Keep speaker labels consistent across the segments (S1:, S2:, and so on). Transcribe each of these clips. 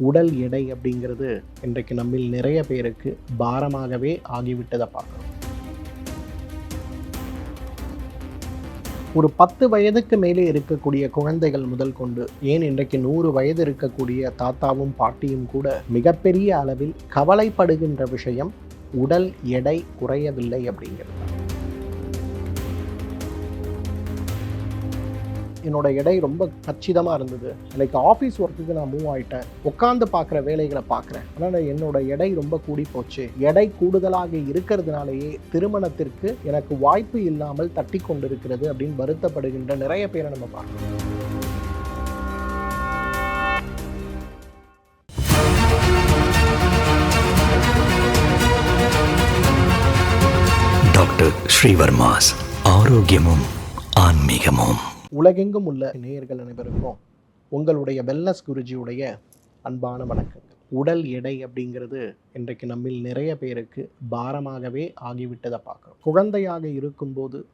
S1: உடல் எடை அப்படிங்கிறது இன்றைக்கு நம்மில் நிறைய பேருக்கு பாரமாகவே ஆகிவிட்டதை பார்க்குறோம். ஒரு பத்து வயதுக்கு மேலே இருக்கக்கூடிய குழந்தைகள் முதல் கொண்டு ஏன் இன்றைக்கு நூறு வயது இருக்கக்கூடிய தாத்தாவும் பாட்டியும் கூட மிகப்பெரிய அளவில் கவலைப்படுகின்ற விஷயம் உடல் எடை குறையவில்லை அப்படிங்கிறது. என்னோட எடை ரொம்ப கச்சிதமாக இருந்தது. லைக் ஆஃபீஸ் ஒர்க்குக்கு நான் மூவ் ஆகிட்டேன் உட்காந்து பார்க்குற வேலைகளை பார்க்குறேன். ஆனால் என்னோட எடை ரொம்ப கூடி போச்சு. எடை கூடுதலாக இருக்கிறதுனாலேயே திருமணத்திற்கு எனக்கு வாய்ப்பு இல்லாமல் தட்டி கொண்டிருக்கிறது அப்படின்னு வருத்தப்படுகின்ற நிறைய பேரை நம்ம பார்க்கணும்
S2: டாக்டர் ஸ்ரீவர்மாஸ் ஆரோக்கியமும் ஆன்மீகமும்.
S1: உலகெங்கும் உள்ள நேயர்கள் அனைவருக்கும் உங்களுடைய வெல்லஸ் குருஜியுடைய அன்பான வணக்கங்கள். உடல் எடை அப்படிங்கிறது இன்றைக்கு நம்மில் நிறைய பேருக்கு பாரமாகவே ஆகிவிட்டதை பார்க்குறோம். குழந்தையாக இருக்கும்போது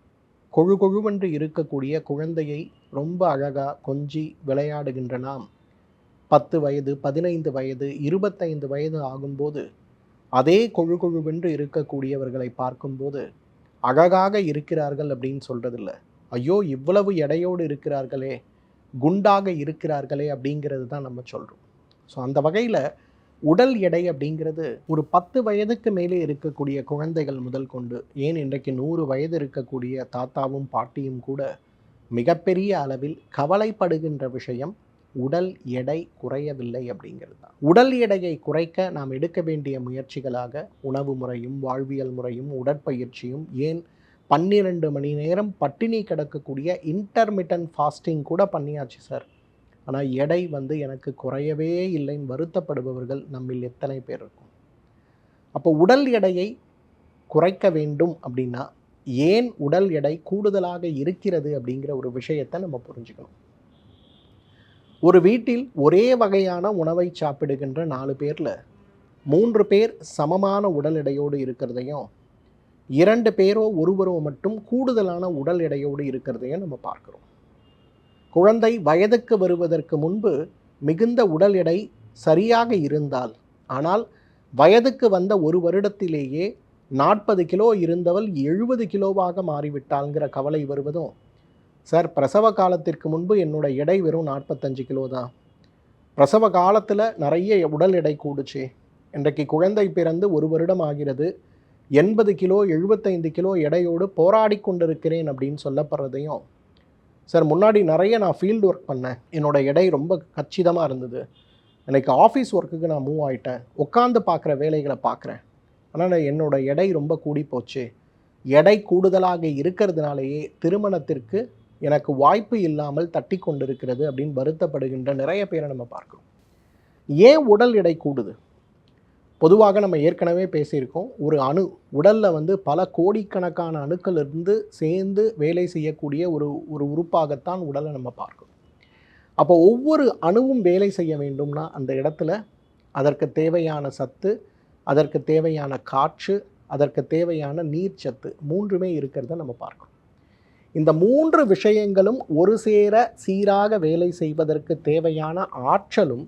S1: கொழு கொழுவென்று இருக்கக்கூடிய குழந்தையை ரொம்ப அழகாக கொஞ்சி விளையாடுகின்ற நாம் பத்து வயது பதினைந்து வயது இருபத்தைந்து வயது ஆகும்போது அதே கொழு கொழுவென்று இருக்கக்கூடியவர்களை பார்க்கும்போது அழகாக இருக்கிறார்கள் அப்படின்னு சொல்கிறதில்ல ஐயோ இவ்வளவு எடையோடு இருக்கிறார்களே குண்டாக இருக்கிறார்களே அப்படிங்கிறது தான் நம்ம சொல்கிறோம் ஸோ அந்த வகையில் உடல் எடை அப்படிங்கிறது ஒரு பத்து வயதுக்கு மேலே இருக்கக்கூடிய குழந்தைகள் முதல் கொண்டு ஏன் இன்றைக்கு நூறு வயது இருக்கக்கூடிய தாத்தாவும் பாட்டியும் கூட மிகப்பெரிய அளவில் கவலைப்படுகின்ற விஷயம் உடல் எடை குறையவில்லை அப்படிங்கிறது தான். உடல் எடையை குறைக்க நாம் எடுக்க வேண்டிய முயற்சிகளாக உணவு முறையும் வாழ்வியல் முறையும் உடற்பயிற்சியும் ஏன் பன்னிரெண்டு மணி நேரம் பட்டினி கிடக்கக்கூடிய இன்டர்மிட்டன் ஃபாஸ்டிங் கூட பண்ணியாச்சு சார் ஆனால் எடை வந்து எனக்கு குறையவே இல்லைன்னு வருத்தப்படுபவர்கள் நம்மில் எத்தனை பேர் இருக்கும்? அப்போ உடல் எடையை குறைக்க வேண்டும் அப்படின்னா ஏன் உடல் எடை கூடுதலாக இருக்கிறது அப்படிங்கிற ஒரு விஷயத்தை நம்ம புரிஞ்சுக்கணும். ஒரு வீட்டில் ஒரே வகையான உணவை சாப்பிடுகின்ற நாலு பேரில் மூன்று பேர் சமமான உடல் எடையோடு இருக்கிறதையும் இரண்டு பேரோ ஒருவரோ மட்டும் கூடுதலான உடல் எடையோடு இருக்கிறதையும் நம்ம பார்க்குறோம். குழந்தை வயதுக்கு வருவதற்கு முன்பு மிகுந்த உடல் எடை சரியாக இருந்தால் ஆனால் வயதுக்கு வந்த ஒரு வருடத்திலேயே நாற்பது கிலோ இருந்தவள் எழுபது கிலோவாக மாறிவிட்டாள்ங்கிற கவலை வருவதும் சார் பிரசவ காலத்திற்கு முன்பு என்னோட எடை வெறும் நாற்பத்தஞ்சு கிலோ தான். பிரசவ காலத்தில் நிறைய உடல் எடை கூடுச்சு. இன்றைக்கு குழந்தை பிறந்து ஒரு வருடம் ஆகிறது. எண்பது கிலோ எழுபத்தைந்து கிலோ எடையோடு போராடி கொண்டிருக்கிறேன் அப்படின்னு சொல்லப்படுறதையும் சார் முன்னாடி நிறைய நான் ஃபீல்டு ஒர்க் பண்ணேன். என்னோட எடை ரொம்ப கச்சிதமாக இருந்தது. எனக்கு ஆஃபீஸ் ஒர்க்குக்கு நான் மூவ் ஆகிட்டேன் உட்காந்து பார்க்குற வேலைகளை பார்க்குறேன். ஆனால் என்னோட எடை ரொம்ப கூடி போச்சு. எடை கூடுதலாக இருக்கிறதுனாலேயே திருமணத்திற்கு எனக்கு வாய்ப்பு இல்லாமல் தட்டி கொண்டிருக்கிறது அப்படின்னு வருத்தப்படுகின்ற நிறைய பேரை நம்ம பார்க்குறோம். ஏன் உடல் எடை கூடுது? பொதுவாக நம்ம ஏற்கனவே பேசியிருக்கோம் ஒரு அணு உடலில் வந்து பல கோடிக்கணக்கான அணுக்கள் இருந்து சேர்ந்து வேலை செய்யக்கூடிய ஒரு ஒரு உறுப்பாகத்தான் உடலை நம்ம பார்க்கணும் அப்போ ஒவ்வொரு அணுவும் வேலை செய்ய வேண்டும்னா அந்த இடத்துல அதற்கு தேவையான சத்து அதற்கு தேவையான காற்று அதற்கு தேவையான நீர்ச்சத்து மூன்றுமே இருக்கிறத நம்ம பார்க்கணும் இந்த மூன்று விஷயங்களும் ஒரு சேர சீராக வேலை செய்வதற்கு தேவையான ஆற்றலும்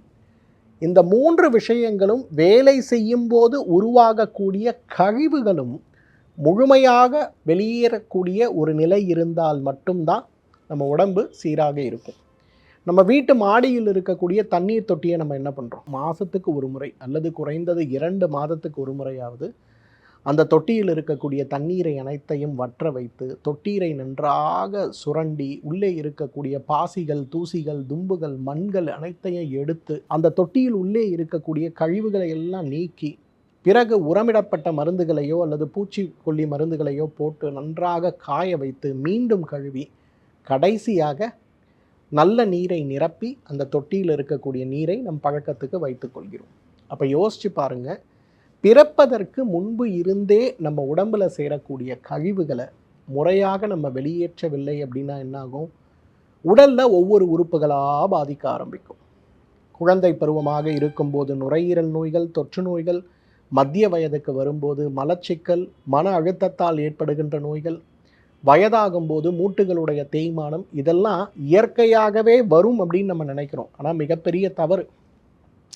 S1: இந்த மூன்று விஷயங்களும் வேலை செய்யும் போது உருவாகக்கூடிய கழிவுகளும் முழுமையாக வெளியேறக்கூடிய ஒரு நிலை இருந்தால் மட்டும்தான் நம்ம உடம்பு சீராக இருக்கும். நம்ம வீட்டு மாடியில் இருக்கக்கூடிய தண்ணீர் தொட்டியை நம்ம என்ன பண்ணுறோம் மாதத்துக்கு ஒரு முறை அல்லது குறைந்தது இரண்டு மாதத்துக்கு ஒரு முறையாவது அந்த தொட்டியில் இருக்கக்கூடிய தண்ணீரை அனைத்தையும் வற்ற வைத்து தொட்டீரை நன்றாக சுரண்டி உள்ளே இருக்கக்கூடிய பாசிகள் தூசிகள் தும்புகள் மண்கள் அனைத்தையும் எடுத்து அந்த தொட்டியில் உள்ளே இருக்கக்கூடிய கழிவுகளை எல்லாம் நீக்கி பிறகு உரமிடப்பட்ட மருந்துகளையோ அல்லது பூச்சிக்கொல்லி மருந்துகளையோ போட்டு நன்றாக காய வைத்து மீண்டும் கழுவி கடைசியாக நல்ல நீரை நிரப்பி அந்த தொட்டியில் இருக்கக்கூடிய நீரை நம் பழக்கத்துக்கு வைத்துக்கொள்கிறோம் அப்போ யோசிச்சு பாருங்கள் பிறப்பதற்கு முன்பு இருந்தே நம்ம உடம்பில் சேரக்கூடிய கழிவுகளை முறையாக நம்ம வெளியேற்றவில்லை அப்படின்னா என்னாகும்? உடலில் ஒவ்வொரு உறுப்புகளாக பாதிக்க ஆரம்பிக்கும். குழந்தை பருவமாக இருக்கும்போது நுரையீரல் நோய்கள் தொற்று நோய்கள் மத்திய வயதுக்கு வரும்போது மலச்சிக்கல் மன அழுத்தத்தால் ஏற்படுகின்ற நோய்கள் வயதாகும்போது மூட்டுகளுடைய தேய்மானம் இதெல்லாம் இயற்கையாகவே வரும் அப்படின்னு நம்ம நினைக்கிறோம். ஆனால் மிகப்பெரிய தவறு.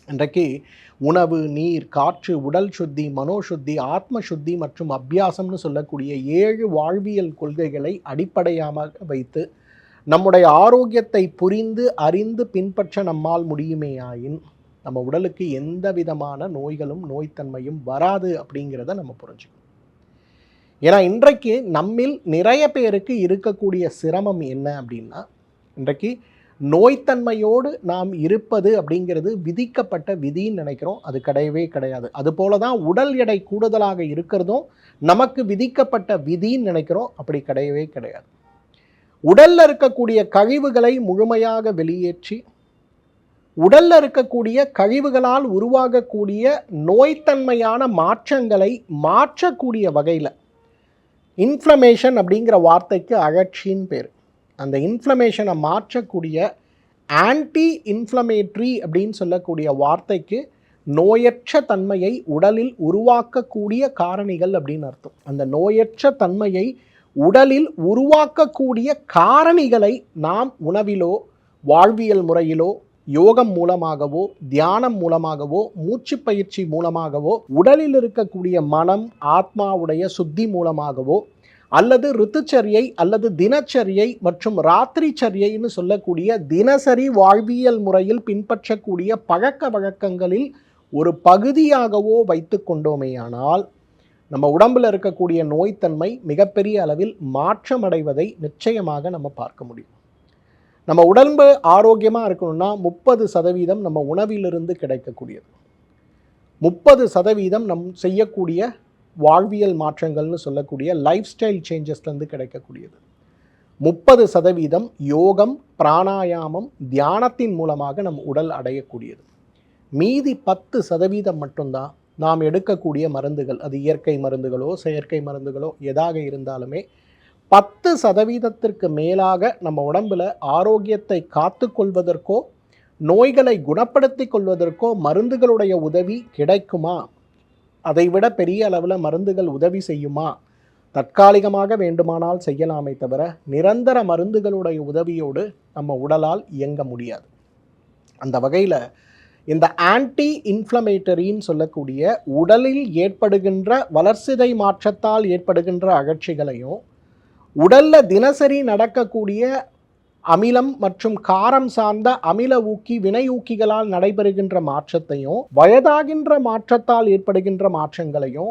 S1: இன்றைக்கு உணவு நீர் காற்று உடல் சுத்தி மனோசுத்தி ஆத்ம சுத்தி மற்றும் அபியாசம்னு சொல்லக்கூடிய ஏழு வாழ்வியல் கொள்கைகளை அடிப்படையாக வைத்து நம்முடைய ஆரோக்கியத்தை புரிந்து அறிந்து பின்பற்ற நம்மால் முடியுமேயாயின் நம்ம உடலுக்கு எந்த விதமான நோய்களும் நோய்த்தன்மையும் வராது அப்படிங்கிறத நம்ம புரிஞ்சுக்கணும். ஏன்னா இன்றைக்கு நம்மில் நிறைய பேருக்கு இருக்கக்கூடிய சிரமம் என்ன அப்படின்னா இன்றைக்கு நோய்த்தன்மையோடு நாம் இருப்பது அப்படிங்கிறது விதிக்கப்பட்ட விதின்னு நினைக்கிறோம். அது கிடையவே கிடையாது. அதுபோல தான் உடல் எடை கூடுதலாக இருக்கிறதும் நமக்கு விதிக்கப்பட்ட விதின்னு நினைக்கிறோம். அப்படி கிடையவே கிடையாது. உடலில் இருக்கக்கூடிய கழிவுகளை முழுமையாக வெளியேற்றி உடலில் இருக்கக்கூடிய கழிவுகளால் உருவாகக்கூடிய நோய்த்தன்மையான மாற்றங்களை மாற்றக்கூடிய வகையில் இன்ஃப்ளமேஷன் அப்படிங்கிற வார்த்தைக்கு அகழ்ச்சின்னு பேர். அந்த இன்ஃப்ளமேஷனை மாற்றக்கூடிய ஆன்டி இன்ஃப்ளமேட்ரி அப்படின்னு சொல்லக்கூடிய வார்த்தைக்கு நோயற்ற தன்மையை உடலில் உருவாக்கக்கூடிய காரணிகள் அப்படின்னு அர்த்தம். அந்த நோயற்ற தன்மையை உடலில் உருவாக்கக்கூடிய காரணிகளை நாம் உணவிலோ வாழ்வியல் முறையிலோ யோகம் மூலமாகவோ தியானம் மூலமாகவோ மூச்சு பயிற்சி மூலமாகவோ உடலில் இருக்கக்கூடிய மனம் ஆத்மாவுடைய சுத்தி மூலமாகவோ அல்லது ரித்துச்சரியை அல்லது தினச்சரியை மற்றும் ராத்திரி சரியைன்னு சொல்லக்கூடிய தினசரி வாழ்வியல் முறையில் பின்பற்றக்கூடிய பழக்க வழக்கங்களில் ஒரு பகுதியாகவோ வைத்து கொண்டோமேயானால் நம்ம உடம்பில் இருக்கக்கூடிய நோய்த்தன்மை மிகப்பெரிய அளவில் மாற்றமடைவதை நிச்சயமாக நம்ம பார்க்க முடியும். நம்ம உடம்பு ஆரோக்கியமாக இருக்கணும்னா முப்பது சதவீதம் நம்ம உணவிலிருந்து கிடைக்கக்கூடியது. முப்பது சதவீதம் நம் செய்யக்கூடிய வாழ்வியல் மாற்றங்கள்னு சொல்லக்கூடிய லைஃப் ஸ்டைல் சேஞ்சஸ்லேருந்து கிடைக்கக்கூடியது. முப்பது சதவீதம் யோகம் பிராணாயாமம் தியானத்தின் மூலமாக நம் உடல் அடையக்கூடியது. மீதி பத்து சதவீதம் மட்டும்தான் நாம் எடுக்கக்கூடிய மருந்துகள். அது இயற்கை மருந்துகளோ செயற்கை மருந்துகளோ எதாக இருந்தாலுமே பத்து சதவீதத்திற்கு மேலாக நம்ம உடம்பில் ஆரோக்கியத்தை காத்து கொள்வதற்கோ நோய்களை குணப்படுத்தி கொள்வதற்கோ மருந்துகளுடைய உதவி கிடைக்குமா? அதைவிட பெரிய அளவில் மருந்துகள் உதவி செய்யுமா? தற்காலிகமாக வேண்டுமானால் செய்யலாமே தவிர நிரந்தர மருந்துகளுடைய உதவியோடு நம்ம உடலால் இயங்க முடியாது. அந்த வகையில் இந்த ஆன்டி இன்ஃப்ளமேட்டரின்னு சொல்லக்கூடிய உடலில் ஏற்படுகின்ற வளர்சிதை மாற்றத்தால் ஏற்படுகின்ற அகழ்ச்சிகளையும் உடலில் தினசரி நடக்கக்கூடிய அமிலம் மற்றும் காரம் சார்ந்த அமில ஊக்கி வினை ஊக்கிகளால் நடைபெறுகின்ற மாற்றத்தையும் வயதாகின்ற மாற்றத்தால் ஏற்படுகின்ற மாற்றங்களையும்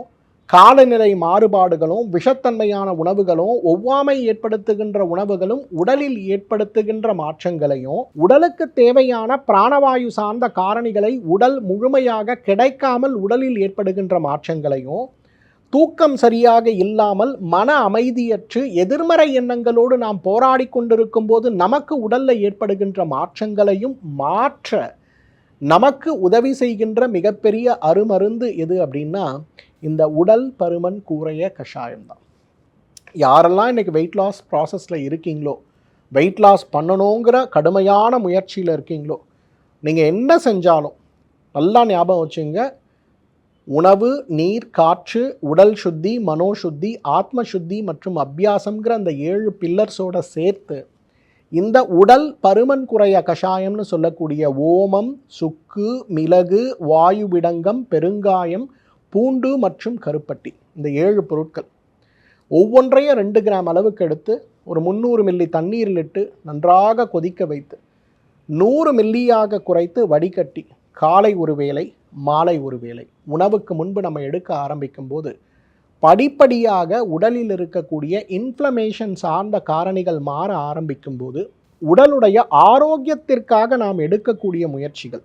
S1: காலநிலை மாறுபாடுகளும் விஷத்தன்மையான உணவுகளும் ஒவ்வாமை ஏற்படுத்துகின்ற உணவுகளும் உடலில் ஏற்படுத்துகின்ற மாற்றங்களையும் உடலுக்கு தேவையான பிராணவாயு சார்ந்த காரணிகளை உடல் முழுமையாக கிடைக்காமல் உடலில் ஏற்படுகின்ற மாற்றங்களையும் தூக்கம் சரியாக இல்லாமல் மன அமைதியற்று எதிர்மறை எண்ணங்களோடு நாம் போராடி கொண்டிருக்கும் போது நமக்கு உடலில் ஏற்படுகின்ற மாற்றங்களையும் மாற்ற நமக்கு உதவி செய்கின்ற மிகப்பெரிய அருமருந்து எது அப்படின்னா இந்த உடல் பருமன் கூறைய கஷாயம்தான் யாரெல்லாம் இன்றைக்கி வெயிட் லாஸ் ப்ராசஸில் இருக்கீங்களோ வெயிட் லாஸ் பண்ணணுங்கிற கடுமையான முயற்சியில் இருக்கீங்களோ நீங்கள் என்ன செஞ்சாலும் நல்லா ஞாபகம் வச்சுங்க உணவு நீர் காற்று உடல் சுத்தி மனோசுத்தி ஆத்ம சுத்தி மற்றும் அபியாசம்ங்கிற அந்த ஏழு பில்லர்ஸோட சேர்த்து இந்த உடல் பருமன் குறைய கஷாயம்னு சொல்லக்கூடிய ஓமம் சுக்கு மிளகு வாயுவிடங்கம் பெருங்காயம் பூண்டு மற்றும் கருப்பட்டி இந்த ஏழு பொருட்கள். ஒவ்வொன்றையும் ரெண்டு கிராம் அளவுக்கு எடுத்து ஒரு முந்நூறு மில்லி தண்ணீரில் இட்டு நன்றாக கொதிக்க வைத்து நூறு மில்லியாக குறைத்து வடிகட்டி காலை ஒரு வேளை மாலை ஒரு வேளை. உணவுக்கு முன்பு நம்ம எடுக்க ஆரம்பிக்கும் போது படிப்படியாக உடலில் இருக்கக்கூடிய இன்ஃப்ளமேஷன் சார்ந்த காரணிகள் மாற ஆரம்பிக்கும் போது உடலுடைய ஆரோக்கியத்திற்காக நாம் எடுக்கக்கூடிய முயற்சிகள்.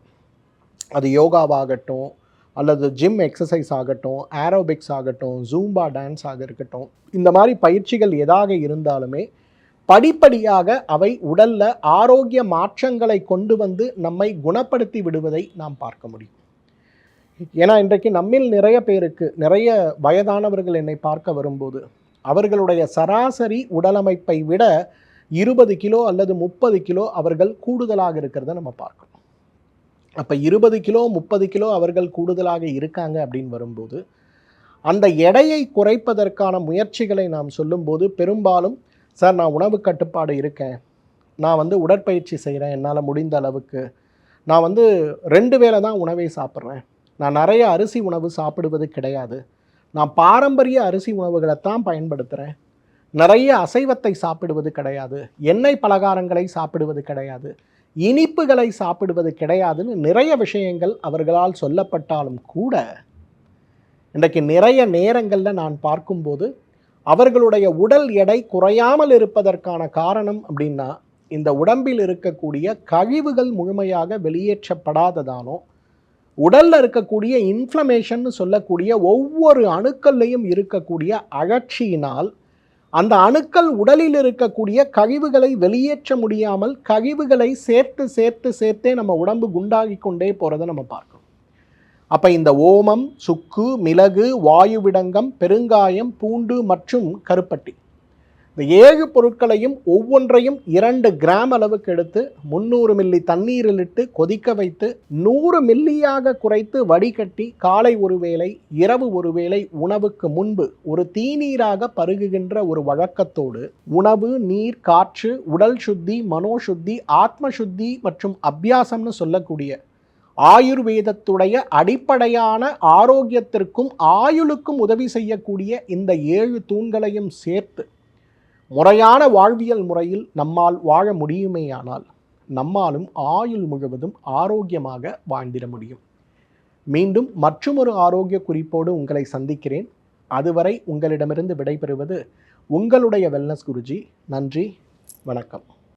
S1: அது யோகாவாகட்டும் அல்லது ஜிம் எக்ஸசைஸ் ஆகட்டும் ஏரோபிக்ஸ் ஆகட்டும் ஜூம்பா டான்ஸ் ஆக இருக்கட்டும் இந்த மாதிரி பயிற்சிகள் எதாக இருந்தாலுமே படிப்படியாக அவை உடல்ல ஆரோக்கிய மாற்றங்களை கொண்டு வந்து நம்மை குணப்படுத்தி விடுவதை நாம் பார்க்க முடியும். ஏன்னா இன்றைக்கு நம்மில் நிறைய பேருக்கு நிறைய வயதானவர்கள் என்னை பார்க்க வரும்போது அவர்களுடைய சராசரி உடலமைப்பை விட இருபது கிலோ அல்லது முப்பது கிலோ அவர்கள் கூடுதலாக இருக்கிறத நம்ம பார்க்கணும். அப்போ இருபது கிலோ முப்பது கிலோ அவர்கள் கூடுதலாக இருக்காங்க அப்படின்னு வரும்போது அந்த எடையை குறைப்பதற்கான முயற்சிகளை நாம் சொல்லும்போது பெரும்பாலும் சார் நான் உணவு கட்டுப்பாடு இருக்கேன். நான் வந்து உடற்பயிற்சி செய்கிறேன் என்னால் முடிந்த அளவுக்கு. நான் வந்து ரெண்டு வேளை தான் உணவை சாப்பிட்றேன். நான் நிறைய அரிசி உணவு சாப்பிடுவது கிடையாது. நான் பாரம்பரிய அரிசி உணவுகளை தான் பயன்படுத்துகிறேன் நிறைய அசைவத்தை சாப்பிடுவது கிடையாது. எண்ணெய் பலகாரங்களை சாப்பிடுவது கிடையாது. இனிப்புகளை சாப்பிடுவது கிடையாதுன்னு நிறைய விஷயங்கள் அவர்களால் சொல்லப்பட்டாலும் கூட இன்றைக்கு நிறைய நேரங்களில் நான் பார்க்கும்போது அவர்களுடைய உடல் எடை குறையாமல் இருப்பதற்கான காரணம் அப்படின்னா இந்த உடம்பில் இருக்கக்கூடிய கழிவுகள் முழுமையாக வெளியேற்றப்படாததானோ உடலில் இருக்கக்கூடிய இன்ஃப்ளமேஷன் சொல்லக்கூடிய ஒவ்வொரு அணுக்கள்லையும் இருக்கக்கூடிய அழற்சியினால் அந்த அணுக்கள் உடலில் இருக்கக்கூடிய கழிவுகளை வெளியேற்ற முடியாமல் கழிவுகளை சேர்த்து சேர்த்து சேர்த்தே நம்ம உடம்பு குண்டாகி கொண்டே போகிறத நம்ம பார்க்கணும். அப்போ இந்த ஓமம் சுக்கு மிளகு வாயுவிடங்கம் பெருங்காயம் பூண்டு மற்றும் கருப்பட்டி. இந்த ஏழு பொருட்களையும் ஒவ்வொன்றையும் இரண்டு கிராம் அளவுக்கு எடுத்து முந்நூறு மில்லி தண்ணீரில் இட்டு கொதிக்க வைத்து நூறு மில்லியாக குறைத்து வடிகட்டி காலை ஒரு வேளை இரவு ஒரு வேளை உணவுக்கு முன்பு ஒரு தீநீராக பருகுகின்ற ஒரு வழக்கத்தோடு உணவு நீர் காற்று உடல் சுத்தி மனோசுத்தி ஆத்ம சுத்தி மற்றும் அபியாசம்னு சொல்லக்கூடிய ஆயுர்வேதத்துடைய அடிப்படையான ஆரோக்கியத்திற்கும் ஆயுளுக்கும் உதவி செய்யக்கூடிய இந்த ஏழு தூண்களையும் சேர்த்து முறையான வாழ்வியல் முறையில் நம்மால் வாழ முடியுமேயானால் நம்மாலும் ஆயுள் முழுவதும் ஆரோக்கியமாக வாழ்ந்திட முடியும். மீண்டும் மற்றுமொரு ஆரோக்கிய குறிப்போடு உங்களை சந்திக்கிறேன். அதுவரை உங்களிடமிருந்து விடைபெறுவது உங்களுடைய வெல்னஸ் குருஜி. நன்றி வணக்கம்.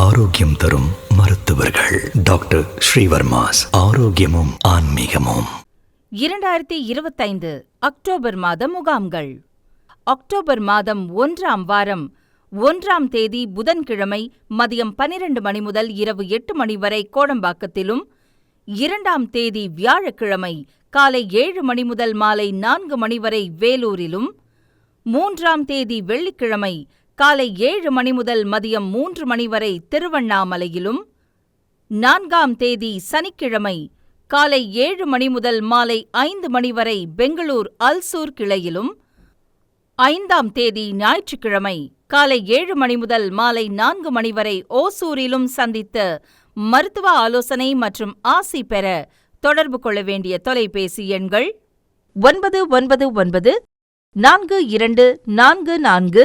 S2: ஆரோக்கியம் தரும் மருத்துவர்கள். டாக்டர் ஸ்ரீவர்மாஸ் ஆரோக்கியமும் ஆன்மீகமும்.
S3: இரண்டாயிரத்தி இருபத்தைந்து அக்டோபர் மாத முகாம்கள். அக்டோபர் மாதம் ஒன்றாம் வாரம் ஒன்றாம் தேதி புதன்கிழமை மதியம் பனிரெண்டு மணி முதல் இரவு எட்டு மணி வரை கோடம்பாக்கத்திலும் இரண்டாம் தேதி வியாழக்கிழமை காலை ஏழு மணி முதல் மாலை நான்கு மணி வரை வேலூரிலும் மூன்றாம் தேதி வெள்ளிக்கிழமை காலை ஏழு மணி முதல் மதியம் மூன்று மணி வரை திருவண்ணாமலையிலும் நான்காம் தேதி சனிக்கிழமை காலை ஏழு மணி முதல் மாலை ஐந்து மணி வரை பெங்களூர் அல்சூர் கிளையிலும் ஐந்தாம் தேதி ஞாயிற்றுக்கிழமை காலை ஏழு மணி முதல் மாலை நான்கு மணி வரை ஓசூரிலும் சந்தித்து மருத்துவ ஆலோசனை மற்றும் ஆசி பெற தொடர்பு கொள்ள வேண்டிய தொலைபேசி எண்கள் ஒன்பது ஒன்பது ஒன்பது நான்கு இரண்டு நான்கு நான்கு